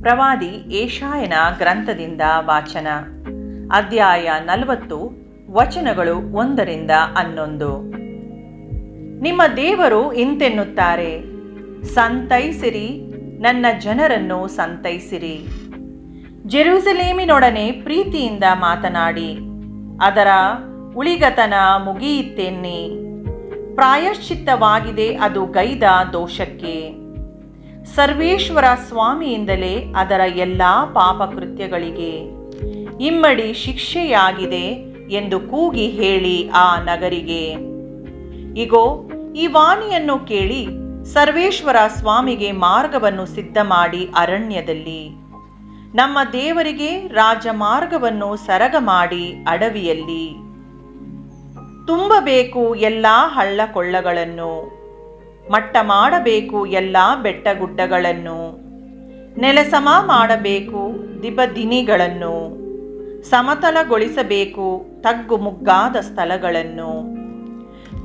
ಪ್ರವಾದಿ ಏಷಾಯನ ಗ್ರಂಥದಿಂದ ವಾಚನ. ಅಧ್ಯಾಯ ನಲವತ್ತು, ವಚನಗಳು ಒಂದರಿಂದ ಹನ್ನೊಂದು. ನಿಮ್ಮ ದೇವರು ಇಂತೆನ್ನುತ್ತಾರೆ, ಸಂತೈಸಿರಿ, ನನ್ನ ಜನರನ್ನು ಸಂತೈಸಿರಿ. ಜೆರೂಸಲೇಮಿನೊಡನೆ ಪ್ರೀತಿಯಿಂದ ಮಾತನಾಡಿ, ಅದರ ಉಳಿಗತನ ಮುಗಿಯಿತೆನ್ನಿ. ಪ್ರಾಯಶ್ಚಿತ್ತವಾಗಿದೆ ಅದು ಗೈದ ದೋಷಕ್ಕೆ. ಸರ್ವೇಶ್ವರ ಸ್ವಾಮಿಯಿಂದಲೇ ಅದರ ಎಲ್ಲ ಪಾಪಕೃತ್ಯಗಳಿಗೆ ಇಮ್ಮಡಿ ಶಿಕ್ಷೆಯಾಗಿದೆ ಎಂದು ಕೂಗಿ ಹೇಳಿ ಆ ನಗರಿಗೆ. ಇಗೋ, ಈ ವಾಣಿಯನ್ನು ಕೇಳಿ ಸರ್ವೇಶ್ವರ ಸ್ವಾಮಿಗೆ ಮಾರ್ಗವನ್ನು ಸಿದ್ಧ ಮಾಡಿ ಅರಣ್ಯದಲ್ಲಿ. ನಮ್ಮ ದೇವರಿಗೆ ರಾಜಮಾರ್ಗವನ್ನು ಸರಗ ಮಾಡಿ ಅಡವಿಯಲ್ಲಿ. ತುಂಬಬೇಕು ಎಲ್ಲ ಹಳ್ಳ ಕೊಳ್ಳಗಳನ್ನು ಮಟ್ಟ ಮಾಡಬೇಕು ಎಲ್ಲ ಬೆಟ್ಟಗುಡ್ಡಗಳನ್ನು. ನೆಲಸಮ ಮಾಡಬೇಕು ದಿಬದಿನಿಗಳನ್ನು. ಸಮತಲಗೊಳಿಸಬೇಕು ತಗ್ಗು ಮುಗ್ಗಾದ ಸ್ಥಳಗಳನ್ನು.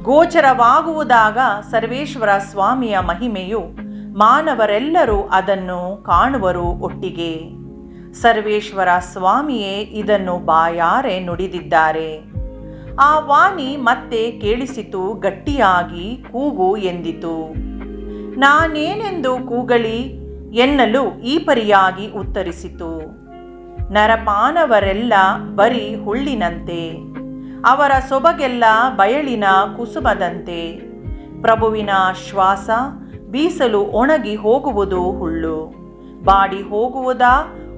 ಗೋಚರವಾಗುವುದಾಗ ಸರ್ವೇಶ್ವರ ಸ್ವಾಮಿಯ ಮಹಿಮೆಯು ಮಾನವರೆಲ್ಲರೂ ಅದನ್ನು ಕಾಣುವರು ಒಟ್ಟಿಗೆ. ಸರ್ವೇಶ್ವರ ಸ್ವಾಮಿಯೇ ಇದನ್ನು ಬಾಯಾರೆ ನುಡಿದಿದ್ದಾರೆ. ಆ ವಾಣಿ ಮತ್ತೆ ಕೇಳಿಸಿತು, ಗಟ್ಟಿಯಾಗಿ ಕೂಗು ಎಂದಿತು. ನಾನೇನೆಂದು ಕೂಗಳಿ ಎನ್ನಲು ಈ ಪರಿಯಾಗಿ ಉತ್ತರಿಸಿತು. ನರಪಾನವರೆಲ್ಲ ಬರೀ ಹುಳ್ಳಿನಂತೆ, ಅವರ ಸೊಬಗೆಲ್ಲ ಬಯಲಿನ ಕುಸುಮದಂತೆ. ಪ್ರಭುವಿನ ಶ್ವಾಸ ಬೀಸಲು ಒಣಗಿ ಹೋಗುವುದು ಹುಳ್ಳು, ಬಾಡಿ ಹೋಗುವುದಾ?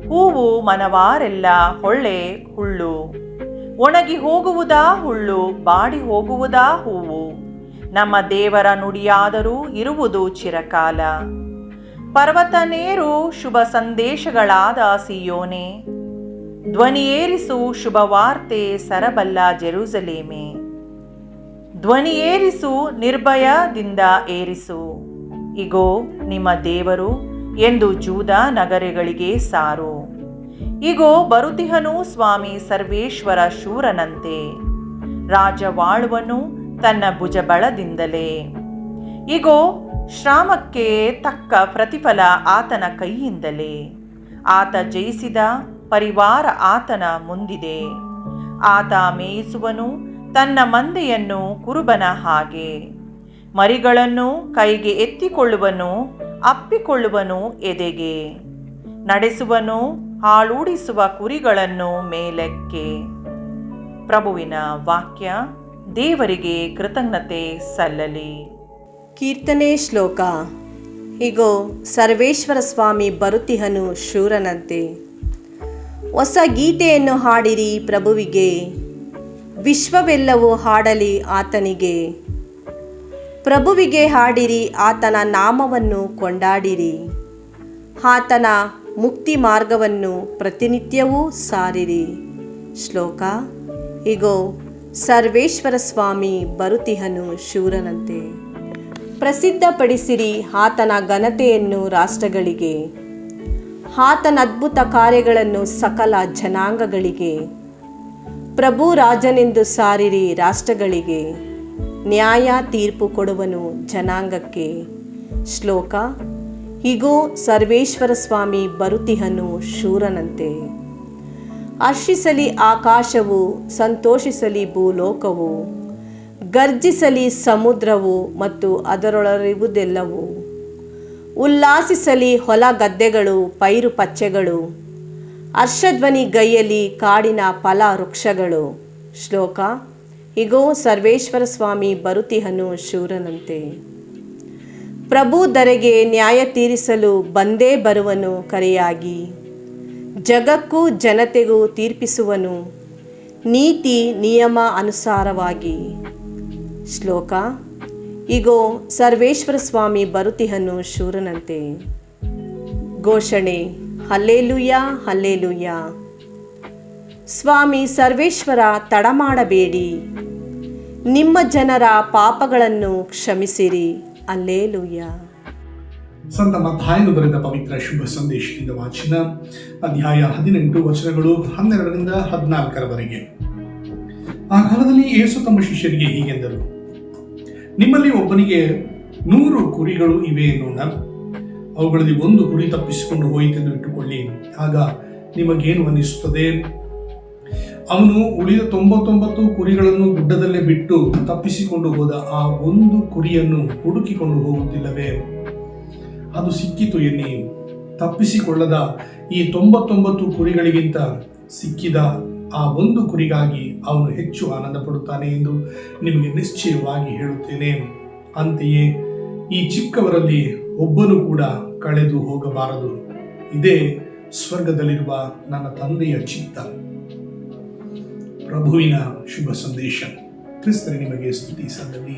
ಹೂವು ಮನವಾರೆಲ್ಲ ಹೊಳ್ಳೆ ಹುಳ್ಳು. ಒಣಗಿ ಹೋಗುವುದಾ ಹುಳ್ಳು ಬಾಡಿ ಹೋಗುವುದಾ ಹೂವು? ನಮ್ಮ ದೇವರ ನುಡಿಯಾದರೂ ಇರುವುದು ಚಿರಕಾಲ. ಪರ್ವತನೇರು ಶುಭ ಸಂದೇಶಗಳಾದ ಸಿಯೋನೆ. ಧ್ವನಿಯೇರಿಸು ಶುಭವಾರ್ತೆ ಸರಬಲ್ಲ ಜೆರೂಸಲೇಮೆ. ಧ್ವನಿಯೇರಿಸು ನಿರ್ಭಯದಿಂದ ಏರಿಸು. ಇಗೋ, ನಿಮ್ಮ ದೇವರು ಎಂದು ಜೂದ ನಗರಗಳಿಗೆ ಸಾರು. ಇಗೋ ಬರುತಿಹನು ಸ್ವಾಮಿ ಸರ್ವೇಶ್ವರ ಶೂರನಂತೆ. ರಾಜವಾಳುವನು ತನ್ನ ಭುಜಬಳದಿಂದಲೇ. ಇಗೋ ಶ್ರಾಮಕ್ಕೆ ತಕ್ಕ ಪ್ರತಿಫಲ ಆತನ ಕೈಯಿಂದಲೇ. ಆತ ಜಯಿಸಿದ ಪರಿವಾರ ಆತನ ಮುಂದಿದೆ. ಆತ ಮೇಯಿಸುವನು ತನ್ನ ಮಂದೆಯನ್ನು ಕುರುಬನ ಹಾಗೆ. ಮರಿಗಳನ್ನು ಕೈಗೆ ಎತ್ತಿಕೊಳ್ಳುವನು ಅಪ್ಪಿಕೊಳ್ಳುವನು ಎದೆಗೆ. ನಡೆಸುವನು ಹಾಳೂಡಿಸುವ ಕುರಿಗಳನ್ನು ಮೇಲಕ್ಕೆ. ಪ್ರಭುವಿನ ವಾಕ್ಯ, ದೇವರಿಗೆ ಕೃತಜ್ಞತೆ ಸಲ್ಲಲಿ. ಕೀರ್ತನೆ ಶ್ಲೋಕ. ಹೀಗೋ ಸರ್ವೇಶ್ವರ ಸ್ವಾಮಿ ಬರುತಿಹನು ಶೂರನಂತೆ. ಹೊಸ ಗೀತೆಯನ್ನು ಹಾಡಿರಿ ಪ್ರಭುವಿಗೆ. ವಿಶ್ವವೆಲ್ಲವೂ ಹಾಡಲಿ ಆತನಿಗೆ. ಪ್ರಭುವಿಗೆ ಹಾಡಿರಿ ಆತನ ನಾಮವನ್ನು ಕೊಂಡಾಡಿರಿ. ಆತನ ಮುಕ್ತಿ ಮಾರ್ಗವನ್ನು ಪ್ರತಿನಿತ್ಯವೂ ಸಾರಿರಿ. ಶ್ಲೋಕ, ಇಗೋ, ಸರ್ವೇಶ್ವರ ಸ್ವಾಮಿ ಬರುತಿಹನು ಶೂರನಂತೆ. ಪ್ರಸಿದ್ಧಪಡಿಸಿರಿ ಆತನ ಘನತೆಯನ್ನು ರಾಷ್ಟ್ರಗಳಿಗೆ. ಆತನ ಅದ್ಭುತ ಕಾರ್ಯಗಳನ್ನು ಸಕಲ ಜನಾಂಗಗಳಿಗೆ. ಪ್ರಭು ರಾಜನೆಂದು ಸಾರಿರಿ ರಾಷ್ಟ್ರಗಳಿಗೆ. ನ್ಯಾಯ ತೀರ್ಪು ಕೊಡುವನು ಜನಾಂಗಕ್ಕೆ. ಶ್ಲೋಕ ಹೀಗೂ ಸರ್ವೇಶ್ವರ ಸ್ವಾಮಿ ಬರುತಿಹನು ಶೂರನಂತೆ. ಹರ್ಷಿಸಲಿ ಆಕಾಶವು, ಸಂತೋಷಿಸಲಿ ಭೂಲೋಕವು, ಗರ್ಜಿಸಲಿ ಸಮುದ್ರವು ಮತ್ತು ಅದರೊಳರಿವುದೆಲ್ಲವು ಉಲ್ಲಾಸಿಸಲಿ ಹೊಲ ಗದ್ದೆಗಳು, ಪೈರು ಪಚ್ಚೆಗಳು, ಹರ್ಷಧ್ವನಿ ಗೈಯಲಿ ಕಾಡಿನ ಫಲ ವೃಕ್ಷಗಳು. ಶ್ಲೋಕ, ಹೀಗೋ ಸರ್ವೇಶ್ವರ ಸ್ವಾಮಿ ಬರುತಿಹನು ಶೂರನಂತೆ. ಪ್ರಭು ದರೆಗೆ ನ್ಯಾಯ ತೀರಿಸಲು ಬಂದೇ ಬರುವನು ಕರೆಯಾಗಿ, ಜಗಕ್ಕೂ ಜನತೆಗೂ ತೀರ್ಪಿಸುವನು, ನೀತಿ ನಿಯಮ ಅನುಸಾರವಾಗಿ. ಶ್ಲೋಕ, ಇಗೋ, ಸರ್ವೇಶ್ವರ ಸ್ವಾಮಿ ಬರುತಿಹನು ಶೂರನಂತೆ. ಘೋಷಣೆ ಹಲ್ಲೇಲುಯ್ಯ ಹಲ್ಲೇಲುಯ್ಯ ಸ್ವಾಮಿ ಸರ್ವೇಶ್ವರ ತಡಮಾಡಬೇಡಿ ನಿಮ್ಮ ಜನರ ಪಾಪಗಳನ್ನು ಕ್ಷಮಿಸಿರಿ. ಅಲ್ಲೇಲುಯ್ಯ ಸಂತ ಮತ್ತಾಯನು ಬರೆದ ಪವಿತ್ರ ಶುಭ ಸಂದೇಶದಿಂದ ವಾಚನ ಅಧ್ಯಾಯ ಹದಿನೆಂಟು ವಚನಗಳು ಹನ್ನೆರಡರಿಂದ ಹದಿನಾಲ್ಕರವರೆಗೆ. ಆ ಕಾಲದಲ್ಲಿ ಯೇಸು ತಮ್ಮ ಶಿಷ್ಯರಿಗೆ ಹೀಗೆಂದರು. ನಿಮ್ಮಲ್ಲಿ ಒಬ್ಬನಿಗೆ ನೂರು ಕುರಿಗಳು ಇವೆ ಎನ್ನೋಣ ಅವುಗಳಲ್ಲಿ ಒಂದು ಕುರಿ ತಪ್ಪಿಸಿಕೊಂಡು ಹೋಯಿತೆಂದು ಇಟ್ಟುಕೊಳ್ಳಿ. ಆಗ ನಿಮಗೇನು ಅನ್ನಿಸುತ್ತದೆ? ಅವನು ಉಳಿದ ತೊಂಬತ್ತೊಂಬತ್ತು ಕುರಿಗಳನ್ನು ಗುಡ್ಡದಲ್ಲೇ ಬಿಟ್ಟು ತಪ್ಪಿಸಿಕೊಂಡು ಹೋದ ಆ ಒಂದು ಕುರಿಯನ್ನು ಹುಡುಕಿಕೊಂಡು ಹೋಗುತ್ತಿಲ್ಲವೇ? ಅದು ಸಿಕ್ಕಿತು ಎನ್ನಿ. ತಪ್ಪಿಸಿಕೊಳ್ಳದ ಈ ತೊಂಬತ್ತೊಂಬತ್ತು ಕುರಿಗಳಿಗಿಂತ ಸಿಕ್ಕಿದ ಆ ಒಂದು ಕುರಿಗಾಗಿ ಅವನು ಹೆಚ್ಚು ಆನಂದ ಪಡುತ್ತಾನೆ ಎಂದು ನಿಮಗೆ ನಿಶ್ಚಯವಾಗಿ ಹೇಳುತ್ತೇನೆ. ಅಂತೆಯೇ ಈ ಚಿಕ್ಕವರಲ್ಲಿ ಒಬ್ಬನು ಕೂಡ ಕಳೆದು ಹೋಗಬಾರದು. ಇದೇ ಸ್ವರ್ಗದಲ್ಲಿರುವ ನನ್ನ ತಂದೆಯ ಚಿತ್ತ. ಪ್ರಭುವಿನ ಶುಭ ಸಂದೇಶ ಕ್ರಿಸ್ತರೇ ನಿಮಗೆ ಸ್ತುತಿ ಸಲ್ಲಲಿ